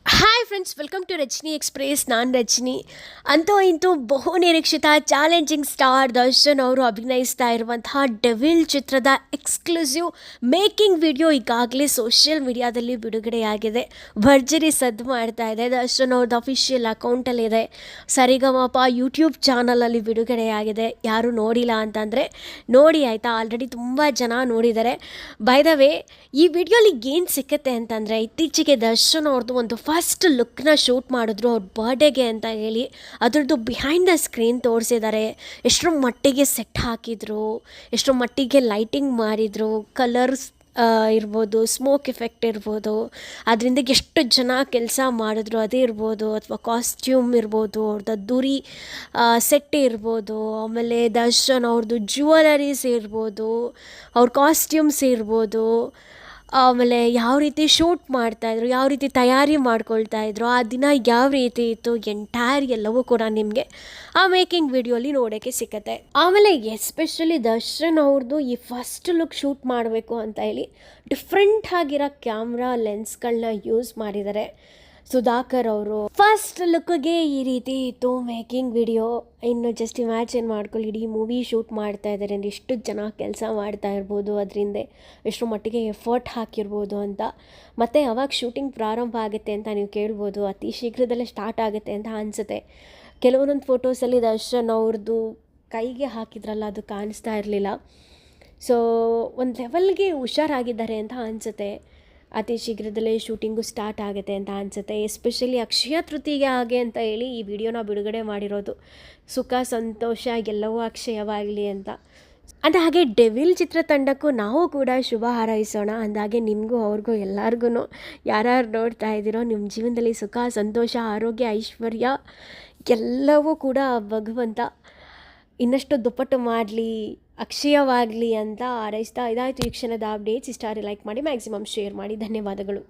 Hi friends welcome to Rajani express ನಾನು ರಜನಿ. ಅಂತೂ ಇಂತೂ ಬಹು ನಿರೀಕ್ಷಿತ ಚಾಲೆಂಜಿಂಗ್ ಸ್ಟಾರ್ ದರ್ಶನ್ ಅವರು ಅಭಿನಯಿಸ್ತಾ ಇರುವಂತಹ ಡೆವಿಲ್ ಚಿತ್ರದ ಎಕ್ಸ್ಕ್ಲೂಸಿವ್ ಮೇಕಿಂಗ್ ವಿಡಿಯೋ ಈಗಾಗಲೇ ಸೋಷಿಯಲ್ ಮೀಡಿಯಾದಲ್ಲಿ ಬಿಡುಗಡೆಯಾಗಿದೆ. ಭರ್ಜರಿ ಸದ್ದು ಮಾಡ್ತಾ ಇದೆ. ದರ್ಶನ್ ಅವ್ರದ್ದು ಅಫಿಷಿಯಲ್ ಅಕೌಂಟಲ್ಲಿದೆ ಸರಿಗಮಪ ಯೂಟ್ಯೂಬ್ ಚಾನಲಲ್ಲಿ ಬಿಡುಗಡೆಯಾಗಿದೆ. ಯಾರು ನೋಡಿಲ್ಲ ಅಂತಂದರೆ ನೋಡಿ ಆಯಿತಾ ಆಲ್ರೆಡಿ ತುಂಬ ಜನ ನೋಡಿದ್ದಾರೆ. ಬೈ ದ ವೇ ಈ ವಿಡಿಯೋಲಿ ಏನು ಸಿಕ್ಕತ್ತೆ ಅಂತಂದರೆ ಇತ್ತೀಚೆಗೆ ದರ್ಶನ್ ಅವ್ರದ್ದು ಒಂದು ಫಸ್ಟ್ ಲುಕ್ನ ಶೂಟ್ ಮಾಡಿದ್ರು ಅವ್ರ ಬರ್ಡೇಗೆ ಅಂತ ಹೇಳಿ ಅದ್ರದ್ದು ಬಿಹೈಂಡ್ ದ ಸ್ಕ್ರೀನ್ ತೋರಿಸಿದ್ದಾರೆ. ಎಷ್ಟರ ಮಟ್ಟಿಗೆ ಸೆಟ್ ಹಾಕಿದ್ರು ಎಷ್ಟರ ಮಟ್ಟಿಗೆ ಲೈಟಿಂಗ್ ಮಾಡಿದರು ಕಲರ್ಸ್ ಇರ್ಬೋದು ಸ್ಮೋಕ್ ಎಫೆಕ್ಟ್ ಇರ್ಬೋದು, ಅದರಿಂದ ಎಷ್ಟು ಜನ ಕೆಲಸ ಮಾಡಿದ್ರು ಅದೇ ಇರ್ಬೋದು, ಅಥವಾ ಕಾಸ್ಟ್ಯೂಮ್ ಇರ್ಬೋದು ಅವ್ರದ್ದು ದುರಿ ಸೆಟ್ ಇರ್ಬೋದು, ಆಮೇಲೆ ದರ್ಶನ್ ಅವ್ರದ್ದು ಜ್ಯುವೆಲರೀಸ್ ಇರ್ಬೋದು, ಅವ್ರ ಕಾಸ್ಟ್ಯೂಮ್ಸ್ ಇರ್ಬೋದು ಆಮೇಲೆ ಯಾವ ರೀತಿ ಶೂಟ್ ಮಾಡ್ತಾಯಿದ್ರು ಯಾವ ರೀತಿ ತಯಾರಿ ಮಾಡ್ಕೊಳ್ತಾ ಇದ್ರು, ಆ ದಿನ ಯಾವ ರೀತಿ ಇತ್ತು ಎಂಟೈರ್ ಎಲ್ಲವೂ ಕೂಡ ನಿಮಗೆ ಆ ಮೇಕಿಂಗ್ ವಿಡಿಯೋಲಿ ನೋಡೋಕ್ಕೆ ಸಿಕ್ಕತ್ತೆ. ಆಮೇಲೆ ಎಸ್ಪೆಷಲಿ ದರ್ಶನ್ ಅವ್ರದ್ದು ಈ ಫಸ್ಟ್ ಲುಕ್ ಶೂಟ್ ಮಾಡಬೇಕು ಅಂತ ಹೇಳಿ ಡಿಫ್ರೆಂಟ್ ಆಗಿರೋ ಕ್ಯಾಮ್ರಾ ಲೆನ್ಸ್ಗಳನ್ನ ಯೂಸ್ ಮಾಡಿದ್ದಾರೆ. ಸುಧಾಕರ್ ಅವರು ಫಸ್ಟ್ ಲುಕ್ಗೆ ಈ ರೀತಿ ಇತ್ತು ಮೇಕಿಂಗ್ ವಿಡಿಯೋ ಇನ್ನು ಜಸ್ಟ್ ಇಮ್ಯಾಜಿನ್ ಮಾಡ್ಕೊಳ್ಳಿ, ಇಡೀ ಮೂವಿ ಶೂಟ್ ಮಾಡ್ತಾ ಇದ್ದಾರೆ ಅಂದರೆ ಎಷ್ಟು ಜನ ಕೆಲಸ ಮಾಡ್ತಾ ಇರ್ಬೋದು, ಅದರಿಂದ ಎಷ್ಟು ಮಟ್ಟಿಗೆ ಎಫರ್ಟ್ ಹಾಕಿರ್ಬೋದು ಅಂತ. ಮತ್ತು ಯಾವಾಗ ಶೂಟಿಂಗ್ ಪ್ರಾರಂಭ ಆಗುತ್ತೆ ಅಂತ ನೀವು ಕೇಳ್ಬೋದು, ಅತಿ ಶೀಘ್ರದಲ್ಲೇ ಸ್ಟಾರ್ಟ್ ಆಗುತ್ತೆ ಅಂತ ಅನಿಸುತ್ತೆ. ಕೆಲವೊಂದೊಂದು ಫೋಟೋಸಲ್ಲಿ ದರ್ಶನ್ ಅವ್ರದ್ದು ಕೈಗೆ ಹಾಕಿದ್ರಲ್ಲ, ಅದು ಕಾಣಿಸ್ತಾ ಇರಲಿಲ್ಲ. ಸೊ ಒಂದು ಲೆವೆಲ್ಗೆ ಹುಷಾರಾಗಿದ್ದಾರೆ ಅಂತ ಅನಿಸುತ್ತೆ. ಅತಿ ಶೀಘ್ರದಲ್ಲೇ ಶೂಟಿಂಗು ಸ್ಟಾರ್ಟ್ ಆಗುತ್ತೆ ಅಂತ ಅನಿಸುತ್ತೆ, ಎಸ್ಪೆಷಲಿ ಅಕ್ಷಯ ತೃತೀಯ ಹಾಗೆ ಅಂತ ಹೇಳಿ ಈ ವಿಡಿಯೋನ ಬಿಡುಗಡೆ ಮಾಡಿರೋದು. ಸುಖ, ಸಂತೋಷ ಎಲ್ಲವೂ ಅಕ್ಷಯವಾಗಲಿ ಅಂತ. ಅಂದ ಹಾಗೆ ಡೆವಿಲ್ ಚಿತ್ರತಂಡಕ್ಕೂ ನಾವು ಕೂಡ ಶುಭ ಹಾರೈಸೋಣ. ಅಂದಾಗೆ ನಿಮಗೂ ಅವ್ರಿಗೂ ಎಲ್ಲರಿಗೂ ಯಾರ್ಯಾರು ನೋಡ್ತಾ ಇದ್ದೀರೋ ನಿಮ್ಮ ಜೀವನದಲ್ಲಿ ಸುಖ, ಸಂತೋಷ, ಆರೋಗ್ಯ, ಐಶ್ವರ್ಯ ಎಲ್ಲವೂ ಕೂಡ ಭಗವಂತ ಇನ್ನಷ್ಟು ದುಪ್ಪಟ್ಟು ಮಾಡಲಿ, ಅಕ್ಷಯವಾಗಲಿ ಅಂತ ಹಾರೈಸ್ತಾ ಇದಾಯಿತು ಈ ಕ್ಷಣದ ಅಪ್ಡೇಟ್ಸ್ ಇಷ್ಟ ಲೈಕ್ ಮಾಡಿ ಮ್ಯಾಕ್ಸಿಮಮ್ ಶೇರ್ ಮಾಡಿ. ಧನ್ಯವಾದಗಳು.